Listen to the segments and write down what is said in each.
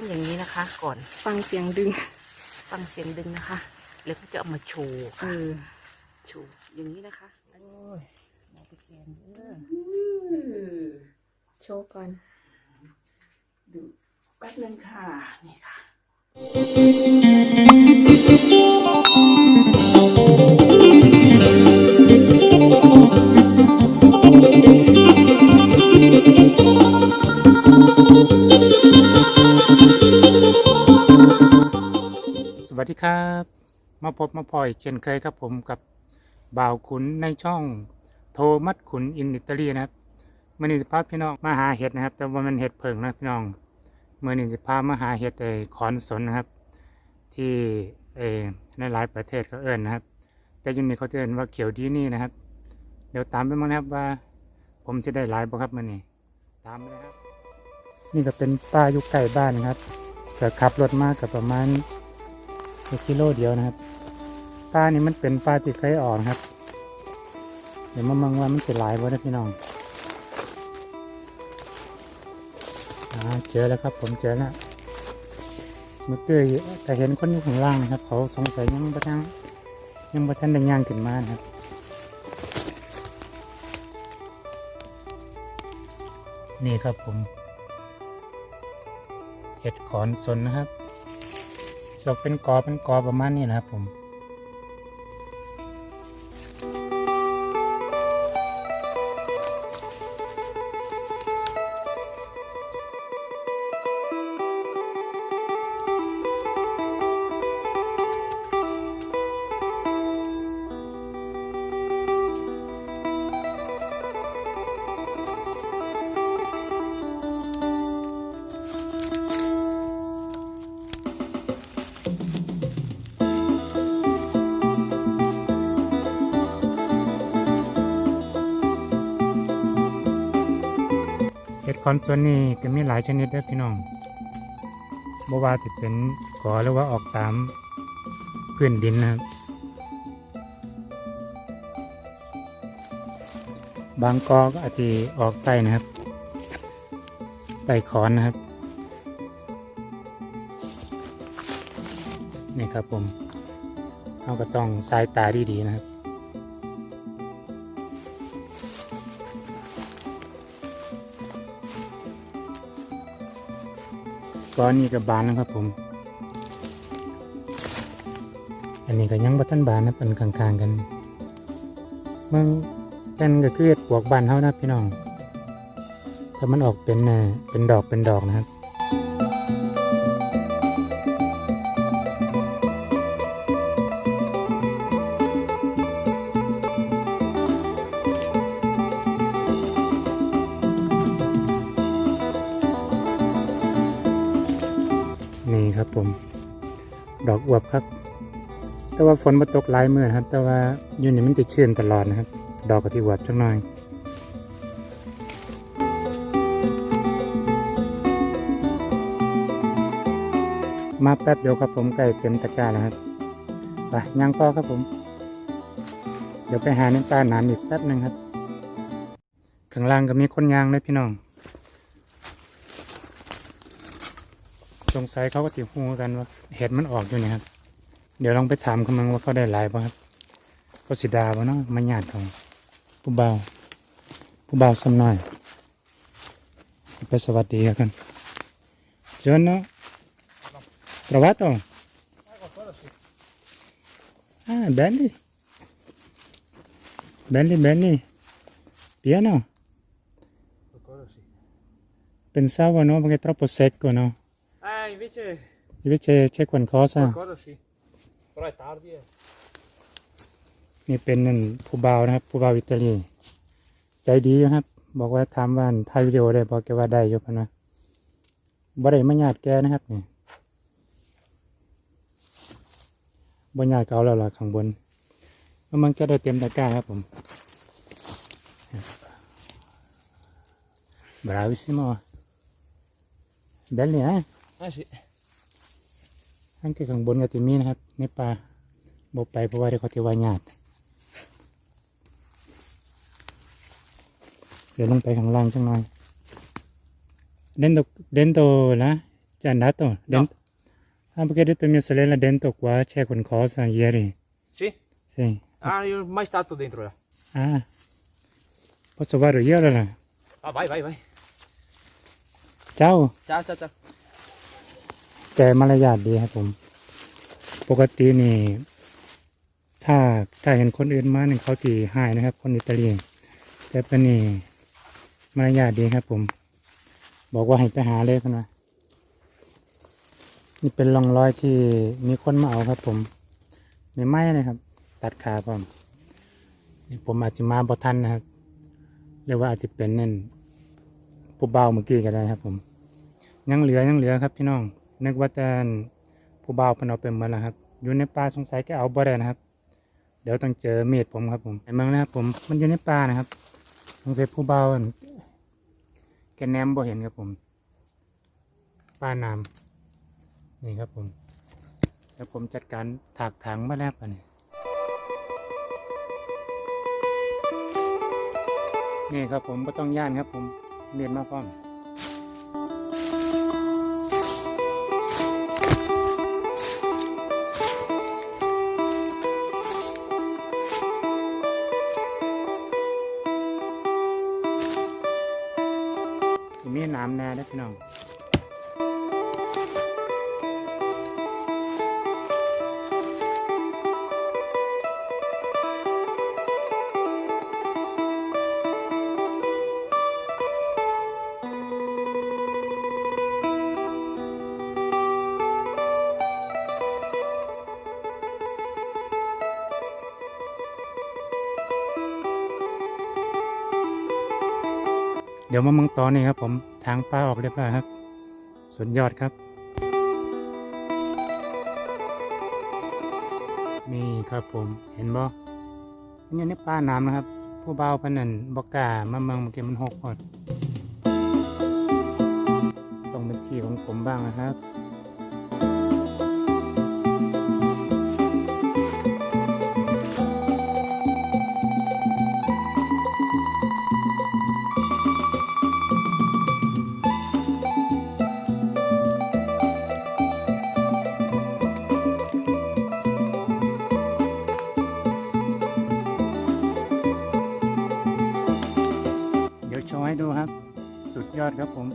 ต้องอย่างนี้นะคะ ก่อนฟังเสียงดึง ฟังเสียงดึงนะคะ แล้วก็จะเอามาโชว์เอค่ะอโชว์อย่างนี้นะคะโอ้ยเอาไปแกงเด้อโชว์ก่อน ดูแป๊บนึงค่ะ นี่ค่ะ ดีครับ มาพบมาพอยเช่นเคยครับผมกับบ่าวขุนในช่องโทมัดขุนอินอิตาลีนะครับเมื่อนี้สิพาพี่น้องมาหาเห็ดนะครับ แต่ว่ามันเห็ดเผิงนะพี่น้องเมื่อนี้สิพมาหาเห็ดไอ้ขอนสนนะครับ ที่เอในหลายประเทศเขาเอิ้นนะครับ แต่ยุนี่เขาจะเอิ้นว่าเขียวดีนี่นะครับ เดี๋ยวตามไปมั้งนะครับว่า ผมจะได้หลายบ่ครับมื่อนี้ตามเลยครับ นี่ก็เป็นป้าอยู่ใกล้บ้านนะครับก็ขับรถมากกับประมาณ แค่กิโลเดียวนะครับปลานี่มันเป็นปลาที่เคยออนครับ เดี๋ยวมามังว่ามันจะหลายบ่นะพี่น้องอเจอแล้วครับ ผมเจอแล้วมือกี้แต่เห็นคนอยู่ข้างล่างนะครับ เขาสงสัยยังบ่ทันยังบ่ทันได้ย่างขึ้นมานะครับนี่ครับผมเห็ดขอนสนนะครับ จกเป็นกอเป็นกอประมาณนี้นะครับผม อนส่วนนี้ก็มีหลายชนิดด้อพี่น้องบว่าจะเป็นกอหรือว่าออกตามพื้นดินนะครับ บางกอก็อาจจะออกใต้นะครับใต้ขอนนะครับ นี่ครับผม เราก็ต้องสายตาดีๆนะครับ ก้อนนี้กับบานแล้วครับ ผม อันนี้ก็ยังบัตันบานนะเป็นกลางๆกัน เมืองจันก็คือเห็ดปวกบานเท่านะพี่น้องถ้ามันออกเป็นน่เป็นดอกเป็นดอกนะครับ แต่ว่าฝนมาตกหลายเมื่อครับ แต่ว่าอยู่นี่มันจะชื้นตลอดนะครับ ดอกก็ที่อวบจังหน่อยมาแป๊บเดียวครับผมใกล้เต็มตะกร้าแล้วครับไปย่างต่อครับผม เดี๋ยวไปหาน้ำตาลน้ำอีกแป๊บหนึ่งครับข้างล่างก็มีคนยางเลยพี่น้องสงสัยเขาก็ติหูกันว่าเห็ดมันออกอยู่นี่ครับ เดี๋ยวลองไปถามเขามั้งว่าเขาได้หลายป่ะครับเขาสิดาบ่เนาะมาหยาดของผู้เบาผู้เบาสำน้อยไปสวัสดีกันเชิญเนาะ trovato ah belli belli belli pieno pensavo no perché è troppo secco no Eh, invece invece c'è qualcosa qualcosa sì. Però è tardi, eh. นี่เป็นนั่นผู้บ่าวนะครับผู้บ่าวอิตาลี ใจดีอยู่ครับ บอกว่าถามว่าถ่ายวิดีโอได้บอกแกว่าได้อยู่พะนะบ่ได้มาญาติแกนะครับนี่บ่ญาติเก่าแล้วล่ะข้างบนแล้วมันก็ได้เต็มตะกร้าครับผม bravissimo belli eh Eh sì. อัน ที่ข้างบนก็จะมีนะครับในป่าบไปเพราะว่าเดี๋ยวเขาจะวาญาติเดี๋ยวลงไปข้างล่างจังหน่อย dentro dentro นะ già andato? Dent- Ah, perché hai detto a mia sorella dentro qua c'è qualcosa ieri. Sì? Sì. Ah, io non mai stato dentro là. Ah. Posso vado io allora? Ah, vai, vai, vai. Ciao. Ciao, ciao, ciao. แกมารยาทดีครับผม ปกตินี่ ถ้าถ้าเห็นคนอื่นมาเนี่ยเขาตีหายนะครับ คนอิตาลีแต่เป็นนี่มารยาทดีครับผม บอกว่าให้ไปหาเลยกันนะนี่เป็นร่องรอยที่มีคนมาเอาครับผมไม่ไหม้นะครับ ตัดขาผมนี่ผมอาจจะมาบ่ทันนะครับเรียกว่าอาจจะเป็นนั่นผู้เบาเมื่อกี้ก็ได้ครับผม ยังเหลือยังเหลือครับพี่น้อง นึกว่าจะผู้บ่าวเพนเอาไปหมดแล้วครับ อยู่ในป่าสงสัยแกเอาบ่ได้นะครับ เดี๋ยวต้องเจอเมีดผมครับผมเห็นมั้งนะครับผมมันอยู่ในป่านะครับสงสัยผู้บ่าวแกแนมบ่เห็นครับผมป่าน้ำนี่ครับผมเดี๋ยวผมจัดการถากถางมาแล้วป่ะนี่ยนี่ครับผมก็ต้องย่านครับผมเมียนมาพร้อม พี่น้อง เดี๋ยวมามืองตอนนี้ครับผมทางป้าออกเรียบร้อยครับ สุดยอดครับ นี่ครับผมเห็นบ่มันอยู่ในป้าน้ำนะครับ ผู้เบาวพนนันบอกกามาเมืองเมื่อกี้มันหกพอดต้องเป็นที่ของผมบ้างนะครับ สุดยอดครับผม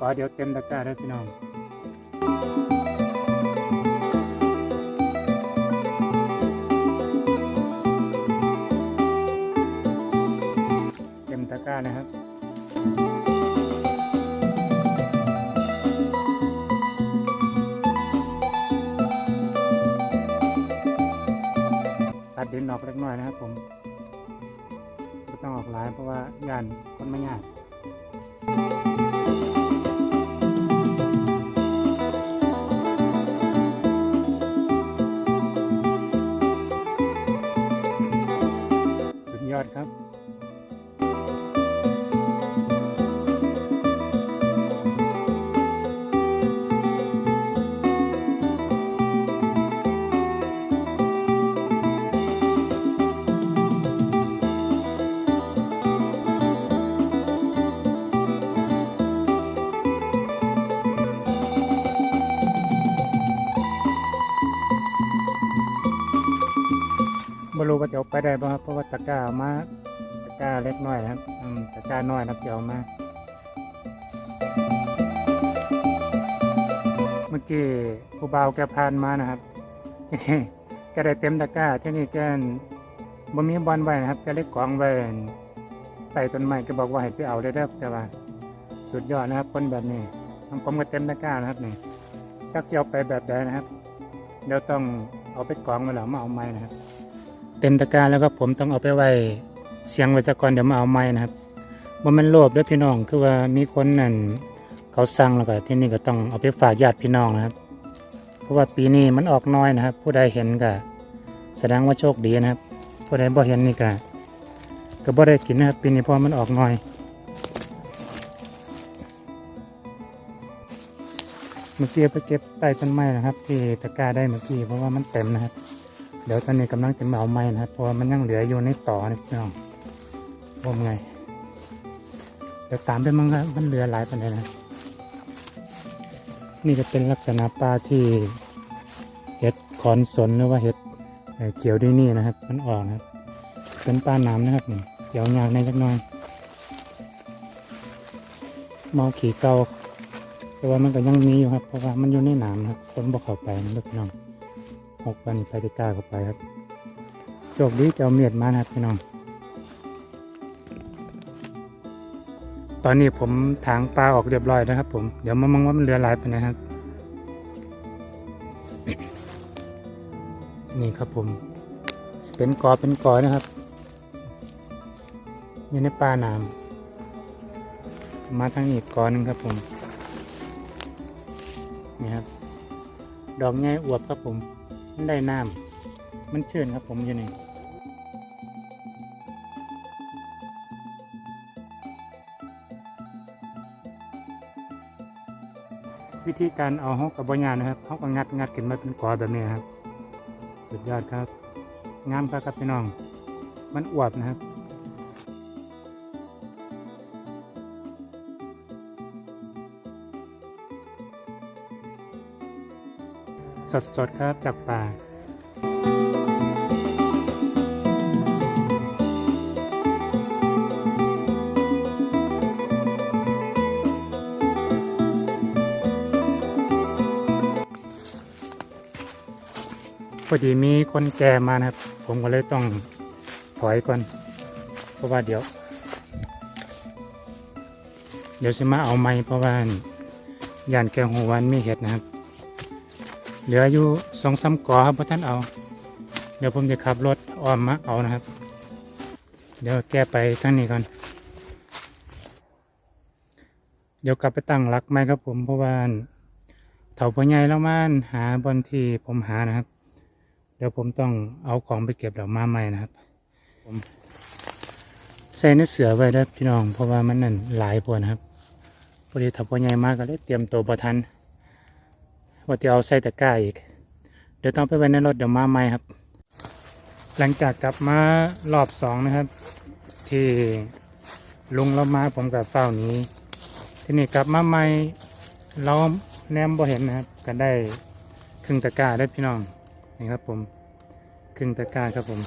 ก็เดี๋ยวเต็มตะกร้าแล้วพี่น้อง ออกเล็กน้อยนะครับผมก็ต้องออกหลายเพราะว่าย่านคนไม่ยาก รู้ว่าจะเอาไปได้บ่ครับเพราะว่าตะกร้ามาตะกร้าเล็กน้อยนะครับอืมตะกร้าน้อยนะครับจะเอามาเมื่อกี้ผู้บ่าวแกพานมานะครับแกได้เต็มตะกร้าที่นี่แกบ่มีบอลไว้นะครับแกเล็กกองไว้ใต้ต้นไม้ก็บอกว่าให้ไปเอาได้เด้อแต่ว่าสุดยอดนะครับคนแบบนี้ของผมก็เต็มตะกร้านะครับนี่จักสิเอาไปแบบใดนะครับเดี๋ยวต้องเอาไปกองไว้แล้วมาเอาไม้นะครับ เต็มตะกร้าแล้วก็ผมต้องเอาไปไว้เสียงไว้สักก่อนเดี๋ยวมาเอาไม้นะครับว่ามันโลภด้วยพี่น้องคือว่ามีคนนั่นเขาสั่งแล้วก็ที่นี่ก็ต้องเอาไปฝากญาติพี่น้องนะครับ เพราะว่าปีนี้มันออกน้อยนะครับ ผู้ใดเห็นก็แสดงว่าโชคดีนะครับ ผู้ใดบ่เห็นนี่ก็ก็บ่ได้กินนะครับปีนี้เพราะมันออกน้อยเมื่อกี้ไปเก็บใต้ต้นไม้นะครับ ที่ตะกร้าได้เมื่อกี้เพราะว่ามันเต็มนะครับ เดี๋ยวตอนนี้กำลังจะมาเอาไม้นะครับเพราะมันยังเหลืออยู่ในต่อนี่พี่น้องผมไง เดี๋ยวตามไปมั่งครับมันเหลือหลายปันเลยนะ นี่จะเป็นลักษณะปลาที่เห็ดขอนสนหรือว่าเห็ดเขียวด้วยนี่นะครับ มันออกนะครับ เป็นปลานามนะครับนี่เขียวยากในจักหน่อยเมาขี่เกาแต่ว่ามันก็ยังมีอยู่ครับ เพราะว่ามันอยู่ในนามนะครับคนบอกเข้าไปนะพี่น้อง หกวันไปตะกล้าเข้าไปครับ โชคดีเจ้าเมียดมานะครับพี่น้อง ตอนนี้ผมถางปลาออกเรียบร้อยนะครับ ผม เดี๋ยวมามังว่ามันเหลือหลายไปนะครับ นี่ครับผม เป็นกอเป็นกอนะครับอยู่ในปลาหนามมาทางอีกกอหนึงครับผมนี่ครับดอกง่ายอวบครับผม มันได้น้ำมันเชื่อนครับผมอยู่นี่วิธีการเอาห้องกับบอยานนะครับห้องก็งัดงัดขึ้นมาเป็นกอแบบนี้ครับ สุดยอดครับ งามครับครับพี่น้อง มันอวบนะครับ สดๆครับจากป่าพอดีมีคนแก่มานะครับ ผมก็เลยต้องถอยก่อน เพราะว่าเดี๋ยว เดี๋ยวจะมาเอาไม้เพราะว่าย่านแกงหัววันมีเห็ดนะครับ เหลืออยู่สองสามกอครับพ่ท่านเอา เดี๋ยวผมจะขับรถอ้อมมาเอานะครับ เดี๋ยวแก้ไปทางนี้ก่อน เดี๋ยวกลับไปตั้งหลักไม้ครับผมเพราะว่าเถาพ่อใหญ่แล้วมันหาบอนที่ผมหานะครับ เดี๋ยวผมต้องเอาของไปเก็บดอกมาใหม่นะครับผมใส่เนื้อเสือไว้ได้อพี่น้อง เพราะว่ามันนั่นหลายพวนะครับพอดีถ้าพอใหญ่มากก็เลยเตรียมตัวประทัน ว่าจะเอาใส่ตะกร้าอีก เดี๋ยวต้องไปไว้ในรถเดี๋ยวมาใหม่ครับ หลังจากกลับมารอบสองนะครับ ที่ลุงเรามาผมกับเฝ้านี้ทีนี้กลับมาใหม่เราแนมบ่เห็นนะครับก็ได้ครึ่งตะกร้าได้พี่น้องนี่ครับผมครึ่งตะกร้าครับผม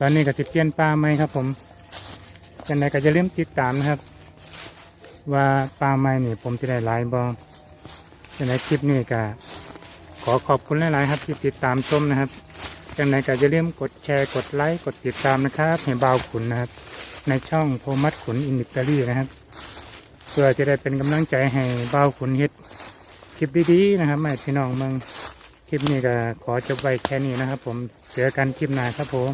ตอนนี้ก็จะเปลี่ยนปลาไหมครับ ผมจังใดก็จะเริ่มติดตามนะครับ ว่าปลาไหมนี่ผมจะได้หลายบอง ใดคลิปนี้ก็ขอขอบคุณหลาย ๆ ครับ ที่ติดตามชมนะครับจังใดก็จะเริ่าลืมกดแชร์กดไลค์กดติดตามนะครับให้บ่าวขุนนะครับ ในช่องโทมัสขุนอินดิตาลีนะครับ เพื่อจะได้เป็นกำลังใจให้บ่าวขุนเฮ็ดคลิปดี ๆ นะครับให้พี่น้องเมืองคลิปนี้ก็ขอจบไว้แค่นี้นะครับ ผมเจอกันคลิปหน้าครับผม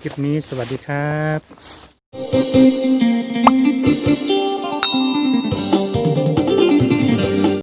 คลิปนี้สวัสดีครับ